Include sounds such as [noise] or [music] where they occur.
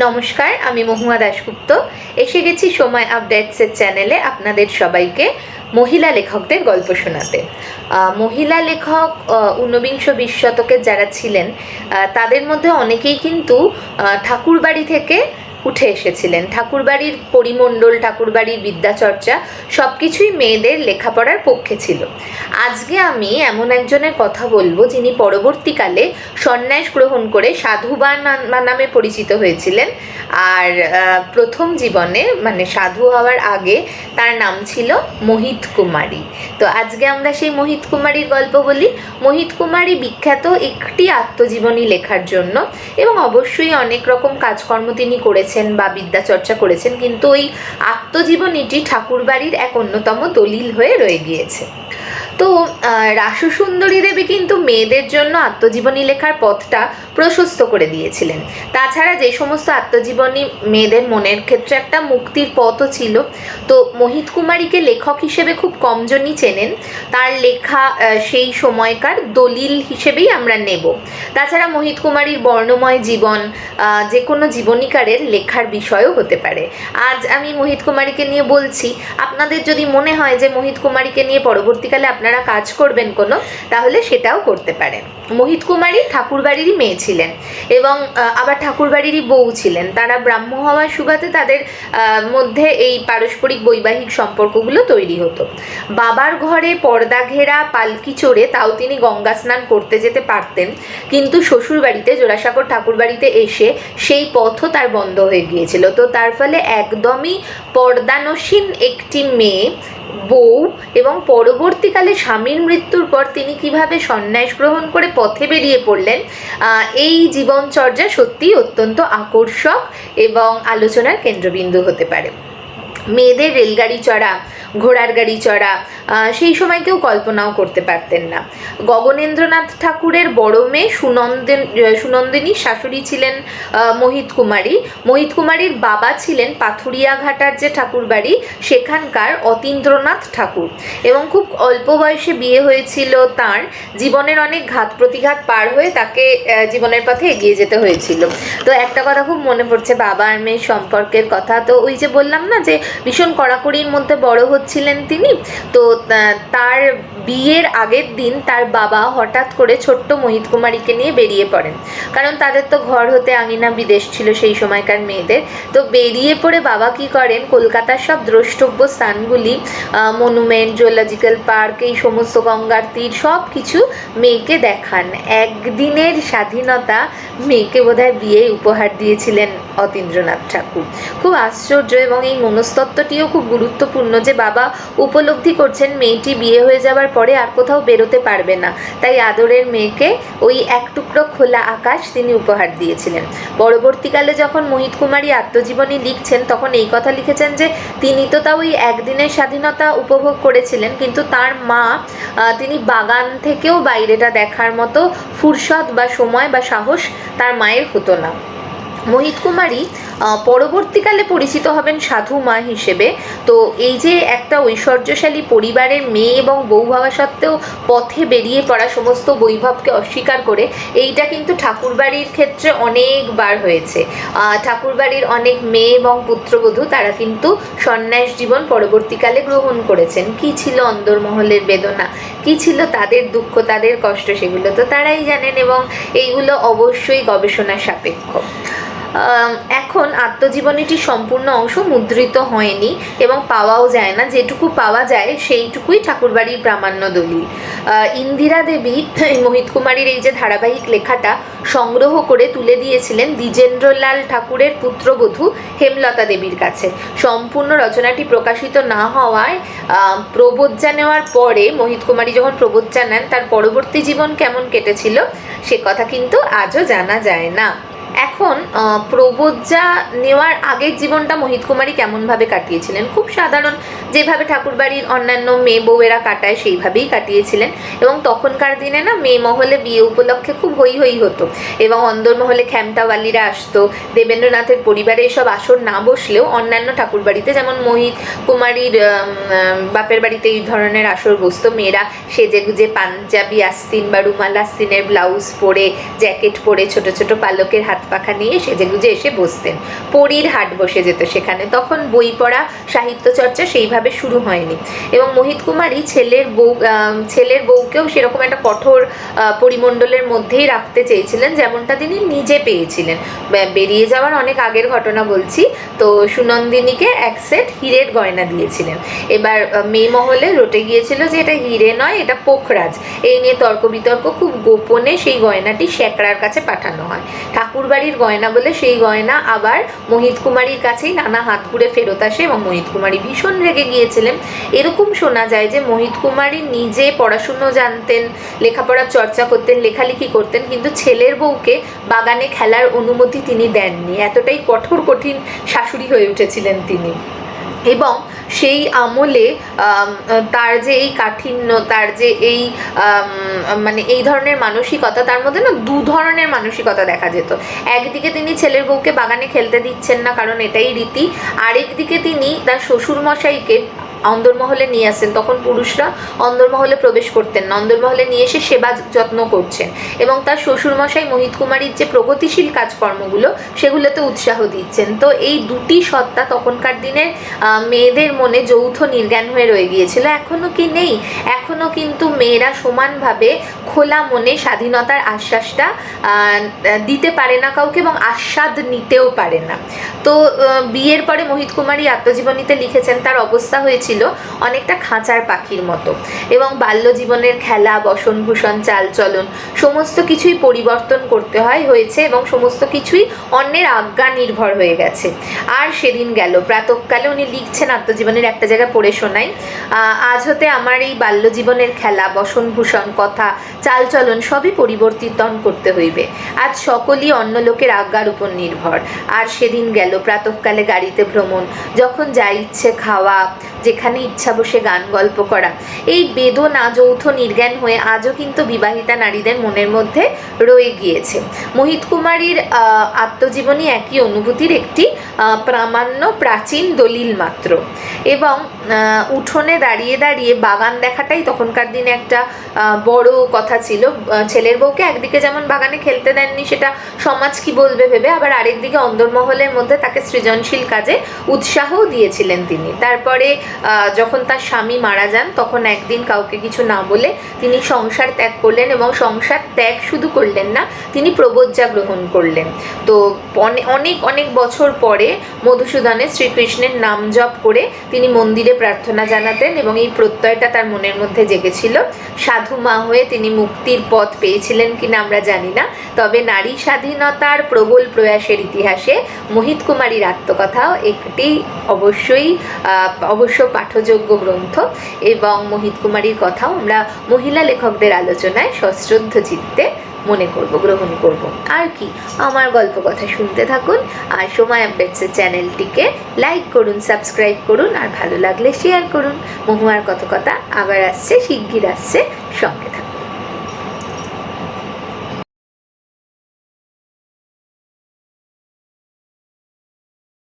নমস্কার আমি মহুয়া দাশগুপ্ত। এসে গেছি সময় আপডেটসের চ্যানেলে। আপনাদের সবাইকে মহিলা লেখকদের গল্প শোনাতে। মহিলা লেখক ঊনবিংশ বিশ শতকের যারা ছিলেন তাদের মধ্যে অনেকেই কিন্তু ঠাকুরবাড়ি থেকে উঠে এসেছিলেন। ঠাকুরবাড়ির পরিমণ্ডল, ঠাকুরবাড়ির বিদ্যাচর্চা সব কিছুই মেয়েদের লেখাপড়ার পক্ষে ছিল। আজকে আমি এমন একজনের কথা বলব, যিনি পরবর্তীকালে সন্ন্যাস গ্রহণ করে সাধুবা নামে পরিচিত হয়েছিলেন। আর প্রথম জীবনে মানে সাধু হওয়ার আগে, তার নাম ছিল মোহিত কুমারী তো আজকে আমরা সেই মোহিত কুমারীর গল্প বলি। মোহিত কুমারী বিখ্যাত একটি আত্মজীবনী লেখার জন্য এবং অবশ্যই অনেক রকম কাজকর্ম তিনি করেছেন বা বিদ্যাচর্চা করেছেন, কিন্তু ওই আত্মজীবনীটি ঠাকুরবাড়ির এক অন্যতম দলিল হয়ে রয়ে গিয়েছে। তো রাসু সুন্দরী দেবী কিন্তু মেয়েদের জন্য আত্মজীবনী লেখার পথটা প্রশস্ত করে দিয়েছিলেন। তাছাড়া যে সমস্ত আত্মজীবনী মেয়েদের মনের ক্ষেত্রে একটা মুক্তির পথও ছিল। তো মোহিত কুমারীকে লেখক হিসেবে খুব কমজনই চেনেন। তার লেখা সেই সময়কার দলিল হিসেবেই আমরা নেব। তাছাড়া মোহিত কুমারীর বর্ণময় জীবন যে কোনো জীবনীকারের লেখার বিষয়ও হতে পারে। আজ আমি মোহিত কুমারীকে নিয়ে বলছি, আপনাদের যদি মনে হয় যে মোহিত কুমারীকে নিয়ে পরবর্তীকালে আপনারা কাজ করবেন কোনো, তাহলে সেটাও করতে পারেন। মোহিত কুমারী ঠাকুরবাড়িরই মেয়ে ছিলেন এবং আবার ঠাকুরবাড়িরই বউ ছিলেন। তারা ব্রাহ্ম হওয়ার সুবাদে তাদের মধ্যে এই পারস্পরিক বৈবাহিক সম্পর্কগুলো তৈরি হতো। বাবার ঘরে পর্দা ঘেরা, পালকি চড়ে তাও তিনি গঙ্গা স্নান করতে যেতে পারতেন। কিন্তু শ্বশুরবাড়িতে জোড়াসাগর ঠাকুর বাড়িতে এসে সেই পথও তার বন্ধ হয়ে গিয়েছিল। তো তার ফলে একদমই পর্দানসীন একটি মেয়ে বউ এবং পরবর্তীকালে স্বামীর মৃত্যুর পর তিনি কীভাবে সন্ন্যাস গ্রহণ করে পথে বেরিয়ে পড়লেন এই জীবনচর্যা সত্যিই অত্যন্ত আকর্ষক এবং আলোচনার কেন্দ্রবিন্দু হতে পারে। মেয়েদের রেলগাড়ি চড়া ঘোড়ার গাড়ি চড়া সেই সময় কেউ কল্পনাও করতে পারতেন না। গগনেন্দ্রনাথ ঠাকুরের বড় মেয়ে সুনন্দন সুনন্দিনী শাশুড়ি ছিলেন মোহিত কুমারী। মোহিত কুমারীর বাবা ছিলেন পাথুরিয়াঘাটার যে ঠাকুর বাড়ি সেখানকার অতীন্দ্রনাথ ঠাকুর। এবং খুব অল্প বয়সে বিয়ে হয়েছিল তার। জীবনের অনেক ঘাত প্রতিঘাত পার হয়ে তাকে জীবনের পথে এগিয়ে যেতে হয়েছিল। তো একটা কথা খুব মনে পড়ছে বাবা আর মেয়ের সম্পর্কের কথা। তো ওই যে বললাম না যে ভীষণ কড়াকড়ির মধ্যে বড় হচ্ছিলেন তিনি। তো তার বিয়ের আগের দিন তার বাবা হঠাৎ করে ছোট্ট মোহিত কুমারীকে নিয়ে বেরিয়ে পড়েন। কারণ তাদের তো ঘর হতে আঙিনা বিদেশ ছিল সেই সময়কার মেয়েদের। তো বেরিয়ে পড়ে বাবা কি করেন, কলকাতার সব দ্রষ্টব্য স্থানগুলি মনুমেন্ট জুলজিক্যাল পার্ক, এই সমস্ত গঙ্গার তীর সব কিছু মেয়েকে দেখান। একদিনের স্বাধীনতা মেয়েকে বোধহয় বিয়ে উপহার দিয়েছিলেন অতীন্দ্রনাথ ঠাকুর। খুব আশ্চর্য এবং এই মনস্তত্ত্বটিও খুব গুরুত্বপূর্ণ যে বাবা উপলব্ধি করছেন মেয়েটি বিয়ে হয়ে যাওয়ার পরে আর কোথাও বেরোতে পারবে না। তাই আদরের মেয়েকে ওই এক টুকরো খোলা আকাশ তিনি উপহার দিয়েছিলেন। পরবর্তীকালে যখন মোহিত কুমারী আত্মজীবনী লিখছেন, তখন এই কথা লিখেছেন যে, তিনি তো তাও ওই একদিনের স্বাধীনতা উপভোগ করেছিলেন, কিন্তু তার মা তিনি বাগান থেকেও বাইরেটা দেখার মতো ফুরসত বা সময় বা সাহস তার মায়ের হতো না। মোহিত কুমারী পরবর্তীকালে পরিচিত হবেন সাধু মা হিসেবে। তো এই যে একটা ঐশ্বর্যশালী পরিবারের মেয়ে এবং বউ হওয়া সত্ত্বেও পথে বেরিয়ে পড়া সমস্ত বৈভবকে অস্বীকার করে, এইটা কিন্তু ঠাকুরবাড়ির ক্ষেত্রে অনেকবার হয়েছে। ঠাকুরবাড়ির অনেক মেয়ে এবং পুত্রবধূ তারা কিন্তু সন্ন্যাস জীবন পরবর্তীকালে গ্রহণ করেছেন। কি ছিল অন্দরমহলের বেদনা? কি ছিল তাদের দুঃখ, তাদের কষ্ট, সেগুলো তো তারাই জানেন এবং এইগুলো অবশ্যই গবেষণা সাপেক্ষ। এখন আত্মজীবনীটি সম্পূর্ণ অংশ মুদ্রিত হয়নি এবং পাওয়াও যায় না। যেটুকু পাওয়া যায় সেইটুকুই ঠাকুরবাড়ির প্রামাণ্য আহ, ইন্দিরা দেবী [clears throat] মোহিত কুমারীর এই যে ধারাবাহিক লেখাটা সংগ্রহ করে তুলে দিয়েছিলেন দ্বিজেন্দ্রলাল ঠাকুরের পুত্রবধূ হেমলতা দেবীর কাছে। সম্পূর্ণ রচনাটি প্রকাশিত না হওয়ায় প্রবজ্জা নেওয়ার পরে মোহিত কুমারী যখন প্রবজ্জা নেন তার পরবর্তী জীবন কেমন কেটেছিল সে কথা কিন্তু আজও জানা যায় না। এখন প্রবজ্জা নেওয়ার আগের জীবনটা মোহিত কুমারী কেমনভাবে কাটিয়েছিলেন? খুব সাধারণ, যেভাবে ঠাকুরবাড়ির অন্যান্য মেয়ে বউয়েরা কাটায়, সেইভাবেই কাটিয়েছিলেন। এবং তখনকার দিনে না, মেয়ে মহলে বিয়ে উপলক্ষে খুব হই হই হতো। এবং অন্দরমহলে খ্যামটাওয়ালিরা আসতো, দেবেন্দ্রনাথের পরিবারে এসব আসর না বসলেও অন্যান্য ঠাকুরবাড়িতে যেমন মোহিত কুমারীর বাপের বাড়িতে এই ধরনের আসর বসতো। মেয়েরা সেজে গুজে পাঞ্জাবি, আস্তিন বা রুমাল, আস্তিনের ব্লাউজ পরে, জ্যাকেট পরে ছোট ছোট পালকের হাতে পাখা নিয়ে সেজে গুজে এসে বসতেন। পরীর হাট বসে যেত সেখানে। তখন বই পড়া, সাহিত্য চর্চা সেইভাবে শুরু হয়নি। এবং মোহিত কুমারী ছেলের বউ ছেলের বউকেও সেরকম একটা কঠোর পরিমণ্ডলের মধ্যেই রাখতে চেয়েছিলেন, যেমনটা তিনি নিজে পেয়েছিলেন। বেরিয়ে যাওয়ার অনেক আগের ঘটনা বলছি। তো সুনন্দিনীকে এক সেট হীরের গয়না দিয়েছিলেন। এবার মেয়ে মহলে রটে গিয়েছিল যে এটা হিরে নয়, এটা পোখরাজ। এই নিয়ে তর্ক বিতর্ক খুব গোপনে সেই গয়নাটি শেকড়ার কাছে পাঠানো হয়। ঠাকুরবাড়ির গয়না বলে সেই গয়না আবার মোহিত কুমারীর কাছেই নানা হাত ঘুরে ফেরত আসে এবং মোহিত কুমারী ভীষণ রেগে গিয়েছিলেন। এরকম শোনা যায় যে মোহিত কুমারী নিজে পড়াশুনো জানতেন, লেখাপড়ার চর্চা করতেন, লেখালেখি করতেন, কিন্তু ছেলের বউকে বাগানে খেলার অনুমতি তিনি দেননি। এতটাই কঠোর, কঠিন শাশুড়ি হয়ে উঠেছিলেন তিনি। এবং সেই আমলে তার যে এই কাঠিন্য, তার যে এই মানে এই ধরনের মানসিকতা, তার মধ্যে না দু ধরনের মানসিকতা দেখা যেত। একদিকে তিনি ছেলের বউকে বাগানে খেলতে দিচ্ছেন না, কারণ এটাই রীতি। আরেকদিকে তিনি তার শ্বশুর মশাইকে অন্দরমহলে নিয়ে আসেন, তখন পুরুষরা অন্দরমহলে প্রবেশ করতেন না। অন্দরমহলে নিয়ে এসে সেবা যত্ন করছেন এবং তার শ্বশুরমশাই মোহিত কুমারীর যে প্রগতিশীল কাজকর্মগুলো, সেগুলোতে উৎসাহ দিচ্ছেন। তো এই দুটি সত্তা তখনকার দিনে মেয়েদের মনে যৌথ নির্জ্ঞান হয়ে রয়ে গিয়েছিল। এখনও কি নেই? এখনও কিন্তু মেয়েরা সমানভাবে খোলা মনে স্বাধীনতার আশ্বাসটা দিতে পারে না কাউকে এবং আস্বাদ নিতেও পারে না। তো বিয়ের পরে মোহিত কুমারী আত্মজীবনীতে লিখেছেন, তার অবস্থা হয়েছিল অনেকটা খাঁচার পাখির মতো। এবং বাল্য জীবনের খেলা, বসনভূষণ, চালচলন সমস্ত কিছুই পরিবর্তন করতে হয়, হয়েছে এবং সমস্ত কিছুই অন্যের আজ্ঞা নির্ভর হয়ে গেছে। আর সেদিন গেল। প্রাতকালে উনি লিখছেন, আত্মজীবনের একটা জায়গায় পড়ে শোনাই আজ হতে আমার এই বাল্য জীবনের খেলা, বসনভূষণ, কথা, চালচলন সবই পরিবর্তিতন করতে হইবে। আজ সকলই অন্য লোকের আজ্ঞার উপর নির্ভর। আর সেদিন গেল, প্রাতকালে গাড়িতে ভ্রমণ, যখন যা ইচ্ছে খাওয়া যেখানে ইচ্ছা বসে গান গল্প করা। এই বেদনা যৌথ নির্জ্ঞান হয়ে আজও কিন্তু বিবাহিতা নারীদের মনের মধ্যে রয়ে গিয়েছে। মোহিত কুমারীর আত্মজীবনী একই অনুভূতির একটি প্রামাণ্য প্রাচীন দলিল মাত্র। এবং উঠোনে দাঁড়িয়ে দাঁড়িয়ে বাগান দেখাটাই তখনকার দিনে একটা বড় কথা ছিল। ছেলের বউকে একদিকে যেমন বাগানে খেলতে দেননি সেটা সমাজ কি বলবে ভেবে, আবার আরেকদিকে অন্দরমহলের মধ্যে তাকে সৃজনশীল কাজে উৎসাহও দিয়েছিলেন তিনি। তারপরে যখন তার স্বামী মারা যান, তখন একদিন কাউকে কিছু না বলে তিনি সংসার ত্যাগ করলেন এবং সংসার ত্যাগ শুধু করলেন না, তিনি প্রবজ্জা গ্রহণ করলেন। তো অনেক অনেক বছর পরে মধুসূদনের শ্রীকৃষ্ণের নাম জপ করে তিনি মন্দিরে প্রার্থনা জানাতেন এবং এই প্রত্যয়টা তার মনের মধ্যে জেগেছিল। সাধু মা হয়ে তিনি মুক্তির পথ পেয়েছিলেন কিনা আমরা জানি না, তবে নারী স্বাধীনতার প্রবল প্রয়াসের ইতিহাসে মোহিত কুমারীর আত্মকথাও একটি অবশ্যই অবশ্য পাঠযোগ্য গ্রন্থ এবং মোহিত কুমারীর কথাও আমরা মহিলা লেখকদের আলোচনায় সশ্রদ্ধ চিত্তে মনে করব, গ্রহণ করব। আর কি, আমার গল্প কথা শুনতে থাকুন আর সময় আপডেটসের চ্যানেলটিকে লাইক করুন, সাবস্ক্রাইব করুন আর ভালো লাগলে শেয়ার করুন। মহুয়ার কত কথা আবার আসছে, শিগগির আসছে সঙ্গে।